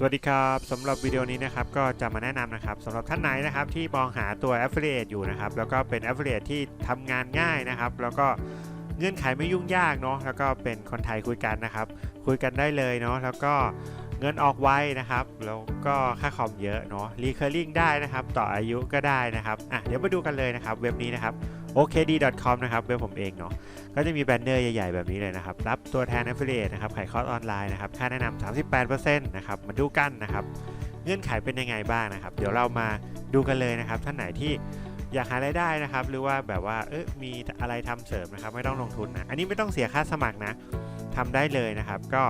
สวัสดีครับสำหรับวิดีโอนี้นะครับก็จะมาแนะนำนะครับสำหรับท่านไหนนะครับที่มองหาตัว Affiliate อยู่นะครับแล้วก็เป็น Affiliate ที่ทำงานง่ายนะครับ แล้วก็เงื่อนไขไม่ยุ่งยากเนาะแล้วก็เป็นคนไทยคุยกันนะครับ คุยกันได้เลยเนาะแล้วก็เงินออกไวนะครับ แล้วก็ค่าคอมเยอะเนาะ Recurring ได้นะครับ ต่ออายุก็ได้นะครับอะเดี๋ยวมาดูกันเลยนะครับ เว็บนี้นะครับ okd.com นะครับเว็บผมเองเนาะก็จะมีแบนเนอร์ใหญ่ๆ แบบนี้เลยนะครับ รับตัวแทน Affiliate นะครับขายคอร์สออนไลน์นะครับ ค่าแนะนำ38%นะครับมาดูกันนะครับ เงื่อนไขเป็นยังไงบ้างนะครับ เดี๋ยวเรามาดูกันเลยนะครับ ท่านไหนที่อยากหารายได้นะครับ หรือว่าแบบว่าเออมีอะไรทำเสริมนะครับ ไม่ต้องลงทุนนะ อันนี้ไม่ต้องเสียค่าสมัครนะทำได้เลยนะครับ ก็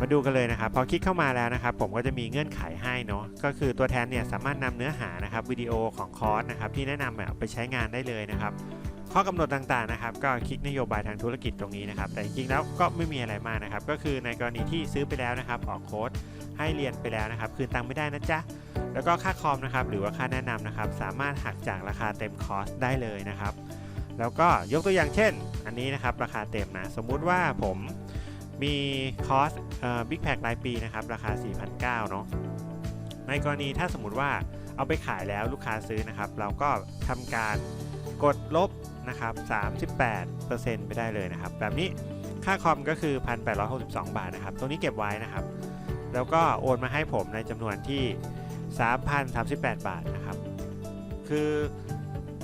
มาดูกันเลยนะครับ พอคลิกเข้ามาแล้วนะครับ ผมก็จะมีเงื่อนไขให้เนาะก็คือตัวแทนเนี่ยสามารถนำเนื้อหานะครับวิดีโอของคอร์สนะครับที่แนะนำไปใช้งานได้เลยนะครับข้อกำหนดต่างๆนะครับ ก็คลิกนโยบายทางธุรกิจตรงนี้นะครับ แต่จริงๆแล้วก็ไม่มีอะไรมากนะครับ ก็คือในกรณีที่ซื้อไปแล้วนะครับ ออกโค้ดให้เรียนไปแล้วนะครับ คืนตังค์ไม่ได้นะจ๊ะ แล้วก็ค่าคอมนะครับ หรือว่าค่าแนะนำนะครับ สามารถหักจากราคาเต็มคอร์สได้เลยนะครับ แล้วก็ยกตัวอย่างเช่น อันนี้นะครับราคาเต็มนะ สมมุติว่าผม มีคอสบิ๊กแพครายปีนะครับราคา 4,900เนาะในกรณีถ้าสมมุติว่าเอาไปขายแล้วลูกค้าซื้อนะครับ เราก็ทำการกดลบนะครับ 38%ไปได้เลยนะครับ แบบนี้ค่าคอมก็คือ 1,862 บาทนะครับ ตรงนี้เก็บไว้นะครับ แล้วก็โอนมาให้ผมในจำนวนที่ 3,038 บาทนะครับ คือ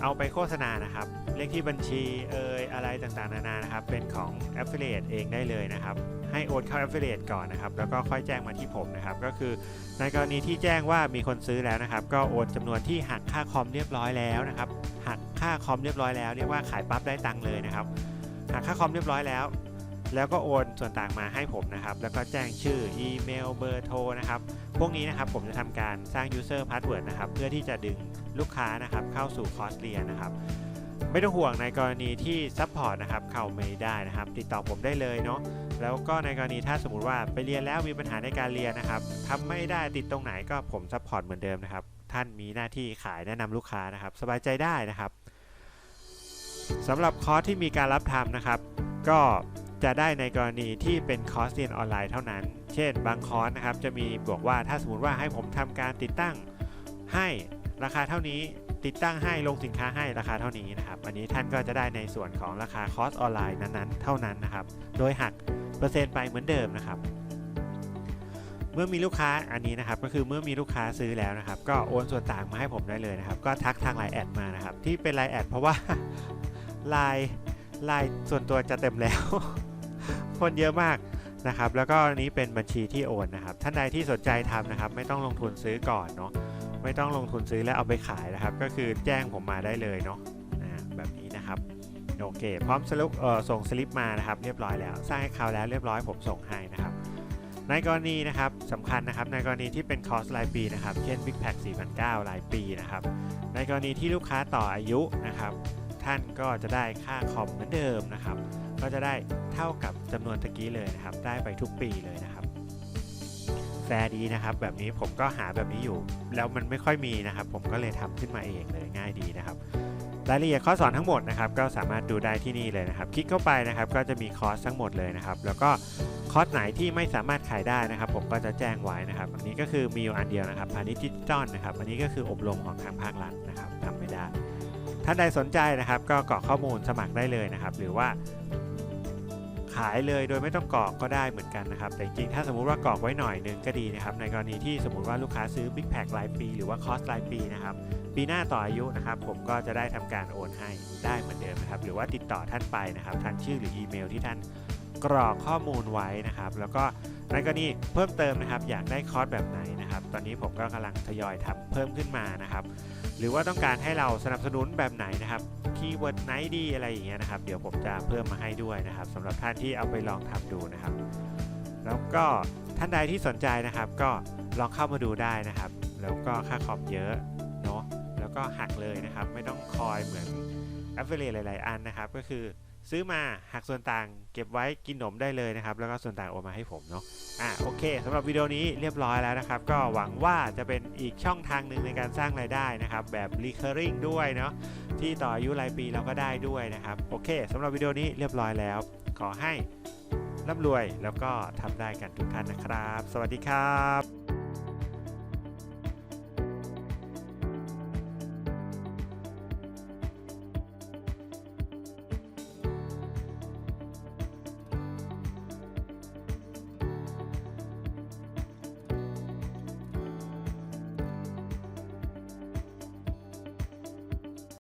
เอาไปโฆษณานะครับ เลขที่บัญชีเอ่ยอะไรต่างๆนานานะครับ เป็นของ Affiliate เองได้เลยนะครับ ให้โอนเข้า Affiliate ก่อนนะครับ แล้วก็ค่อยแจ้งมาที่ผมนะครับ ก็คือในกรณีที่แจ้งว่ามีคนซื้อแล้วนะครับ ก็โอนจำนวนที่หักค่าคอมเรียบร้อยแล้วนะครับ หักค่าคอมเรียบร้อยแล้วเรียกว่าขายปั๊บได้ตังค์เลยนะครับ หักค่าคอมเรียบร้อยแล้ว แล้วก็โอนส่วนต่างมาให้ผมนะครับ แล้วก็แจ้งชื่ออีเมลเบอร์โทรนะครับ พวกนี้นะครับผมจะทำการสร้าง user password นะครับ เพื่อที่จะดึงลูกค้านะครับเข้าสู่คอร์สเรียนนะครับ ไม่ต้องห่วงในกรณีที่ซัพพอร์ตนะครับเข้าไม่ได้นะครับ ติดต่อผมได้เลยเนาะแล้วก็ในกรณีถ้าสมมติว่าไปเรียนแล้วมีปัญหาในการเรียนนะครับทำไม่ได้ติดตรงไหนก็ผมซัพพอร์ตเหมือนเดิมนะครับ ท่านมีหน้าที่ขายแนะนำลูกค้านะครับ สบายใจได้นะครับสำหรับคอร์สที่มีการรับทำนะครับ ก็จะได้ในกรณีที่เป็นคอร์สเรียนออนไลน์เท่านั้น เช่น บางคอร์สนะครับจะมีบอกว่าถ้าสมมติว่าให้ผมทำการติดตั้งให้ ราคาเท่านี้ติดตั้งให้ลงสินค้าให้ราคาเท่านี้นะครับ อันนี้ท่านก็จะได้ในส่วนของราคาคอสออนไลน์นั้นๆ เท่านั้นนะครับ โดยหักเปอร์เซ็นต์ไปเหมือนเดิมนะครับ เมื่อมีลูกค้าอันนี้นะครับ ก็คือเมื่อมีลูกค้าซื้อแล้วนะครับ ก็โอนส่วนต่างมาให้ผมได้เลยนะครับ ก็ทักทางไลน์แอดมานะครับ ที่เป็นไลน์แอดเพราะว่าไลน์ไลน์ส่วนตัวจะเต็มแล้ว คนเยอะมากนะครับ แล้วก็อันนี้เป็นบัญชีที่โอนนะครับ ท่านใดที่สนใจทำนะครับ ไม่ต้องลงทุนซื้อก่อนเนาะ ไม่ต้องลงทุนซื้อแล้วเอาไปขายนะครับ ก็คือแจ้งผมมาได้เลยเนาะนะแบบนี้นะครับโอเค พร้อมสลิปส่งสลิปมานะครับ เรียบร้อยแล้วสร้างให้เขาแล้วเรียบร้อยผมส่งให้นะครับ ในกรณีนะครับสำคัญนะครับในกรณีที่เป็นคอสรายปีนะครับ เช่น Big Pack 4,900รายปีนะครับ ในกรณีที่ลูกค้าต่ออายุนะครับท่านก็จะได้ค่าคอมเหมือนเดิมนะครับ ก็จะได้เท่ากับจำนวนตะกี้เลยนะครับ ได้ไปทุกปีเลยนะครับ ฟร์ดีนะครับ แบบนี้ผมก็หาแบบนี้อยู่ แล้วมันไม่ค่อยมีนะครับ ผมก็เลยทำขึ้นมาเองเลยง่ายดีนะครับรายละเอียดข้อสอนทั้งหมดนะครับ ก็สามารถดูได้ที่นี่เลยนะครับ คลิกเข้าไปนะครับ ก็จะมีคอร์สทั้งหมดเลยนะครับ แล้วก็คอร์สไหนที่ไม่สามารถขายได้นะครับ ผมก็จะแจ้งไว้นะครับ อันนี้ก็คือมีอยู่อันเดียวนะครับพาณิชย์ดิจิตอลนะครับ อันนี้ก็คืออบรมของทางภาครัฐนะครับทำไม่ได้ ท่านใดสนใจนะครับ ก็กรอกข้อมูลสมัครได้เลยนะครับ หรือว่า ขายเลยโดยไม่ต้องกรอกก็ได้เหมือนกันนะครับแต่จริงๆถ้าสมมุติว่ากรอกไว้หน่อยหนึงก็ดีนะครับในกรณีที่สมมุติว่าลูกค้าซื้อ Big Pack รายปี หรือว่าคอสรายปีนะครับปีหน้าต่ออายุนะครับผมก็จะได้ทำการโอนให้ได้เหมือนเดิมนะครับหรือว่าติดต่อท่านไปนะครับทางชื่อหรืออีเมลที่ท่านกรอกข้อมูลไว้นะครับ แล้วก็ในกรณีเพิ่มเติมนะครับอยากได้คอร์สแบบไหนนะครับ ตอนนี้ผมก็กำลังทยอยทำเพิ่มขึ้นมานะครับ หรือว่าต้องการให้เราสนับสนุนแบบไหนนะครับคีย์เวิร์ดไหนดีอะไรอย่างเงี้ยนะครับ เดี๋ยวผมจะเพิ่มมาให้ด้วยนะครับสำหรับท่านที่เอาไปลองทำดูนะครับ แล้วก็ท่านใดที่สนใจนะครับ ก็ลองเข้ามาดูได้นะครับ แล้วก็ค่าคอมเยอะเนาะแล้วก็หักเลยนะครับ ไม่ต้องคอยเหมือนแอฟเวลี่หลาย ๆ อันนะครับ ก็คือ ซื้อมาหักส่วนต่างเก็บไว้กินหนมได้เลยนะครับ แล้วก็ส่วนต่างโอนมาให้ผมเนาะอะโอเคสำหรับวิดีโอนี้เรียบร้อยแล้วนะครับ ก็หวังว่าจะเป็นอีกช่องทางหนึ่งในการสร้างรายได้นะครับ แบบ recurring ด้วยเนาะที่ต่ออายุรายปีเราก็ได้ด้วยนะครับ โอเคสำหรับวิดีโอนี้เรียบร้อยแล้ว ขอให้ร่ำรวยแล้วก็ทำได้กันทุกท่านนะครับ สวัสดีครับ